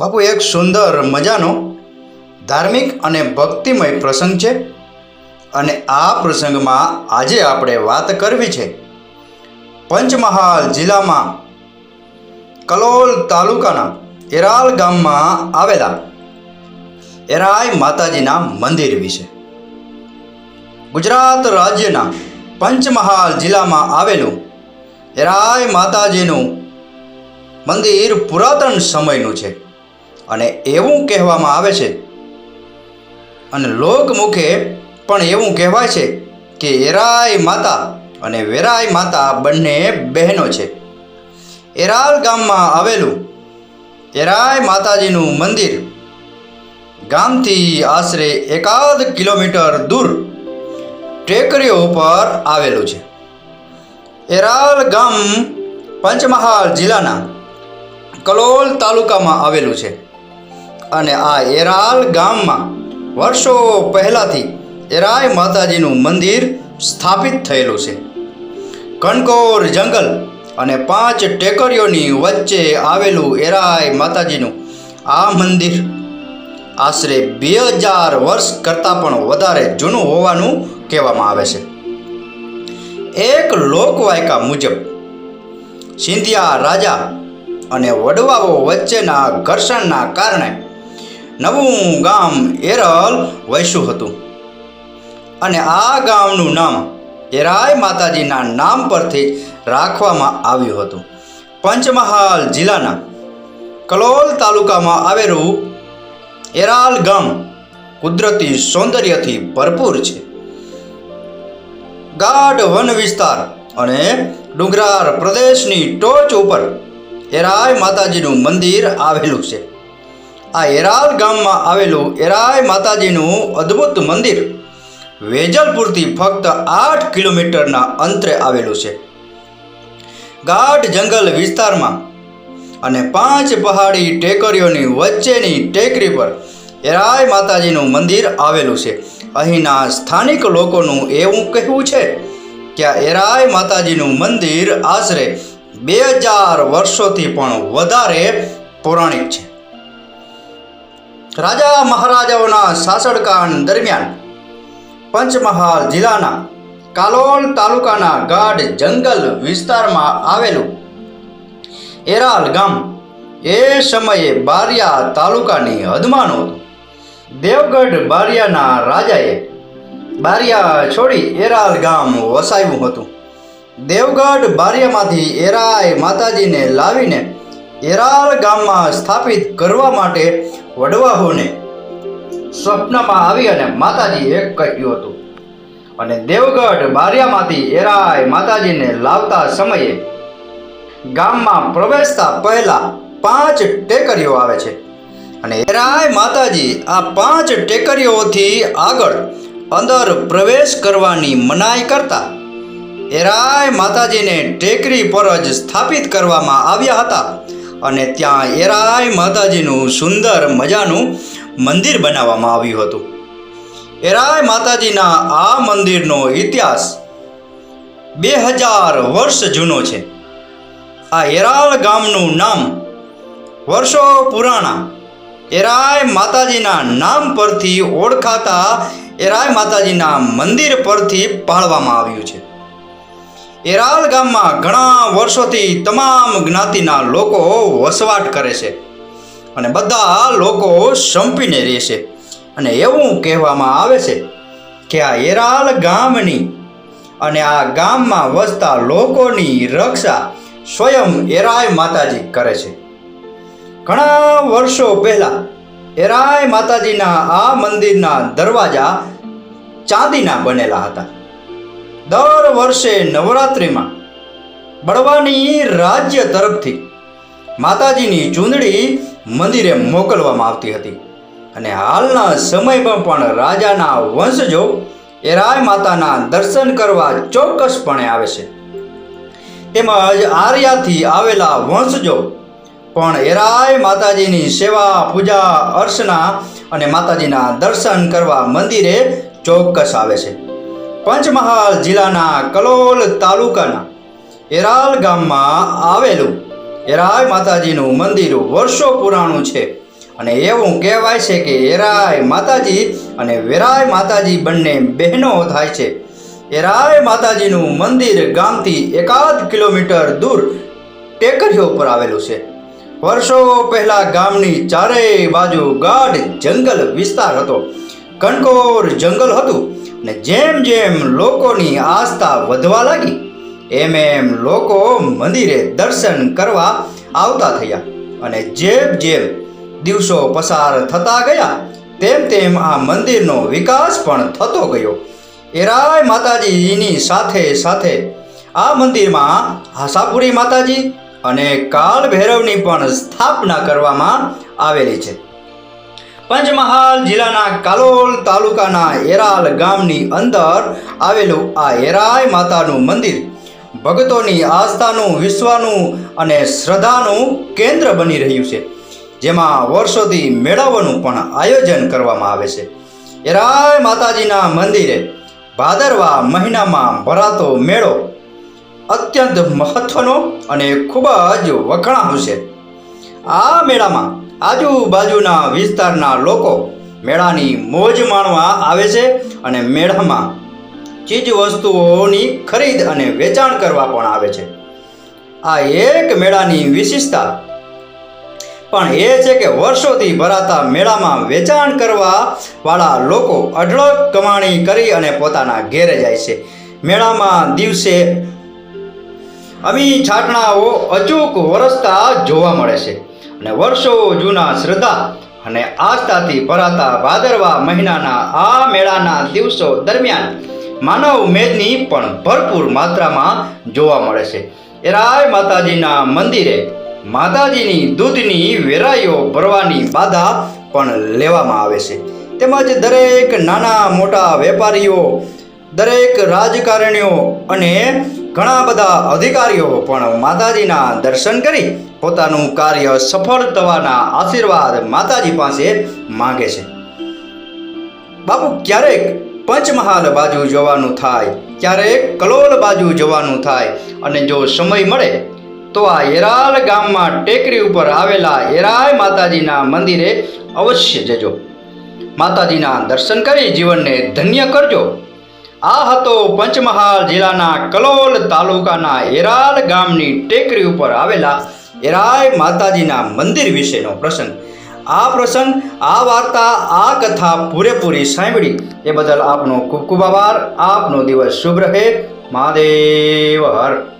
બાપુ, એક સુંદર મજાનો ધાર્મિક અને ભક્તિમય પ્રસંગ છે અને આ પ્રસંગમાં આજે આપણે વાત કરવી છે પંચમહાલ જિલ્લામાં કલોલ તાલુકાના એરાલ ગામમાં આવેલા એરાય માતાજીના મંદિર વિશે. ગુજરાત રાજ્યના પંચમહાલ જિલ્લામાં આવેલું એરાય માતાજીનું મંદિર પુરાતન સમયનું છે. અને એવું કહેવામાં આવે છે. અને લોકમુખે પણ એવું કહેવાય છે કે એરાય માતા અને વેરાય માતા બંને બહેનો છે. એરાલ ગામમાં આવેલું એરાય માતાજીનું મંદિર ગામથી આશરે એકાદ કિલોમીટર દૂર ટેકરીઓ ઉપર આવેલું છે. એરાલ ગામ પંચમહાલ જિલ્લાના કલોલ તાલુકામાં આવેલું છે. અને આ એરાલ ગામમાં વર્ષો પહેલાંથી એરાય માતાજીનું મંદિર સ્થાપિત થયેલું છે. કણકોર જંગલ અને પાંચ ટેકરીઓની વચ્ચે આવેલું એરાય માતાજીનું આ મંદિર આશરે બે હજાર વર્ષ કરતાં પણ વધારે જૂનું હોવાનું કહેવામાં આવે છે. એક લોકવાયકા મુજબ સિંધિયા રાજા અને વડવાઓ વચ્ચેના ઘર્ષણના કારણે નવું ગામ એરલ વસ્યું હતું. અને આ ગામનું નામ એરાય માતાજીના નામ પરથી રાખવામાં આવ્યું હતું. પંચમહાલ જિલ્લાના કલોલ તાલુકામાં આવેલું એરાલ ગામ કુદરતી સૌંદર્યથી ભરપૂર છે. ગાઢ વન વિસ્તાર અને ડુંગરાળ પ્રદેશની ટોચ ઉપર એરાય માતાજીનું મંદિર આવેલું છે. આ એરાલ ગામમાં આવેલું એરાય માતાજીનું અદ્ભુત મંદિર વેજલપુરથી ફક્ત આઠ કિલોમીટરના અંતરે આવેલું છે. ગાઢ જંગલ વિસ્તારમાં અને પાંચ પહાડી ટેકરીઓની વચ્ચેની ટેકરી પર એરાય માતાજીનું મંદિર આવેલું છે. અહીંના સ્થાનિક લોકોનું એવું કહેવું છે કે આ એરાય માતાજીનું મંદિર આશરે બે હજાર વર્ષોથી પણ વધારે પૌરાણિક છે. રાજા મહારાજાઓના શાસનકાળ દરમિયાન પંચમહાલ જિલ્લાના કાલોલ તાલુકાના ગાઢ જંગલ વિસ્તારમાં આવેલું એરાલ ગામ એ સમયે બારિયા તાલુકાની હદમાં દેવગઢ બારિયાના રાજાએ બારિયા છોડી એરાલ ગામ વસાવ્યું હતું. દેવગઢ બારિયામાંથી એરાય માતાજીને લાવીને એરાલ ગામમાં સ્થાપિત કરવા માટે વડવાહોને સ્વપ્નમાં આવી અને માતાજીએ કહ્યું હતું. અને દેવગઢ બારિયામાંથી એરાય માતાજીને લાવતા સમયે ગામમાં પ્રવેશતા પહેલા પાંચ ટેકરીઓ આવે છે અને એરાય માતાજી આ પાંચ ટેકરીઓથી આગળ અંદર પ્રવેશ કરવાની મનાઈ કરતા એરાય માતાજીને ટેકરી પર જ સ્થાપિત કરવામાં આવ્યા હતા. અને ત્યાં એરાય માતાજીનું સુંદર મજાનું મંદિર બનાવવામાં આવ્યું હતું. એરાય માતાજીના આ મંદિરનો ઇતિહાસ બે હજાર વર્ષ જૂનો છે. આ એરાલ ગામનું નામ વર્ષો પુરાણા એરાય માતાજીના નામ પરથી ઓળખાતા એરાય માતાજીના મંદિર પરથી પાળવામાં આવ્યું છે. એરાલ ગામમાં ઘણા વર્ષોથી તમામ જ્ઞાતિના લોકો વસવાટ કરે છે અને બધા લોકો સંપીને રહે છે. અને એવું કહેવામાં આવે છે કે આ એરાલ ગામની અને આ ગામમાં વસતા લોકોની રક્ષા સ્વયં એરાય માતાજી કરે છે. ઘણા વર્ષો પહેલાં એરાય માતાજીના આ મંદિરના દરવાજા ચાંદીના બનેલા હતા. દર વર્ષે નવરાત્રિમાં બળવાની રાજ્ય તરફથી માતાજીની ચૂંદડી મંદિરે મોકલવામાં આવતી હતી. અને હાલના સમયમાં પણ રાજાના વંશજો એરાય માતાના દર્શન કરવા ચોક્કસપણે આવે છે. તેમજ આર્યાથી આવેલા વંશજો પણ એરાય માતાજીની સેવા, પૂજા, અર્ચના અને માતાજીના દર્શન કરવા મંદિરે ચોક્કસ આવે છે. પંચમહાલ જિલ્લાના કલોલ તાલુકાના એરાલ ગામમાં આવેલું એરાય માતાજીનું મંદિર વર્ષો પુરાણું છે. અને એવું કહેવાય છે કે એરાય માતાજી અને વેરાય માતાજી બંને બહેનો થાય છે. એરાય માતાજીનું મંદિર ગામથી એકાદ કિલોમીટર દૂર ટેકરીઓ પર આવેલું છે. વર્ષો પહેલા ગામની ચારેય બાજુ ગાઢ જંગલ વિસ્તાર હતો. કણકોર જંગલ હતું. ને જેમ જેમ લોકોની આસ્થા વધવા લાગી, એમ એમ લોકો મંદિરે દર્શન કરવા આવતા થયા અને જેમ જેમ દિવસો પસાર થતા ગયા, તેમ તેમ આ મંદિરનો વિકાસ પણ થતો ગયો. એરાય માતાજીની સાથે સાથે આ મંદિરમાં હાસાપુરી માતાજી અને કાળ ભૈરવની પણ સ્થાપના કરવામાં આવેલી છે. પંચમહાલ જિલ્લાના કાલોલ તાલુકાના એરાલ ગામની અંદર આવેલું આ એરાય માતાનું મંદિર ભક્તોની આસ્થાનું, વિશ્વાનું અને શ્રદ્ધાનું કેન્દ્ર બની રહ્યું છે. જેમાં વર્ષોથી મેળાઓનું પણ આયોજન કરવામાં આવે છે. એરાય માતાજીના મંદિરે ભાદરવા મહિનામાં ભરાતો મેળો અત્યંત મહત્વનો અને ખૂબ જ વખણાયું છે. આ મેળામાં આજુબાજુના વિસ્તારના લોકો મેળાની મોજ માણવા આવે છે અને મેળામાં ચીજ વસ્તુઓની ખરીદ અને વેચાણ કરવા પણ આવે છે. આ એક મેળાની વિશેષતા પણ એ છે કે વર્ષોથી ભરાતા મેળામાં વેચાણ કરવા વાળા લોકો અઢળક કમાણી કરી અને પોતાના ઘેરે જાય છે. મેળામાં દિવસે અમી છાટણાઓ અચૂક વરસતા જોવા મળે છે. અને વર્ષો જૂના શ્રદ્ધા અને આસ્થાથી ભરાતા ભાદરવા મહિનાના આ મેળાના દિવસો દરમિયાન માનવ મેદની પણ ભરપૂર માત્રામાં જોવા મળે છે. એરાય માતાજીના મંદિરે માતાજીની દૂધની વેરાઈઓ ભરવાની બાધા પણ લેવામાં આવે છે. તેમજ દરેક નાના મોટા વેપારીઓ, દરેક રાજકારણીઓ અને ઘણા બધા અધિકારીઓ પણ માતાજીના દર્શન કરી પોતાનું કાર્ય સફળ થવાના આશીર્વાદ માતાજી પાસે માગે છે. બાપુ, ક્યારેક પંચમહાલ બાજુ જવાનું થાય, ક્યારેક કલોલ બાજુ જવાનું થાય અને જો સમય મળે તો આ એરાલ ગામમાં ટેકરી ઉપર આવેલા એરાય માતાજીના મંદિરે અવશ્ય જજો. માતાજીના દર્શન કરી જીવનને ધન્ય કરજો. આ હતો પંચમહાલ જિલ્લાના કલોલ તાલુકાના એરાલ ગામની ટેકરી ઉપર આવેલા એરાય માતાજીના મંદિર વિશેનો પ્રસંગ. આ પ્રસંગ, આ વાર્તા, આ કથા પૂરેપૂરી સાંભળી. એ બદલ આપનો ખૂબ ખૂબ આભાર. આપનો દિવસ શુભ રહે. મહાદેવ હર.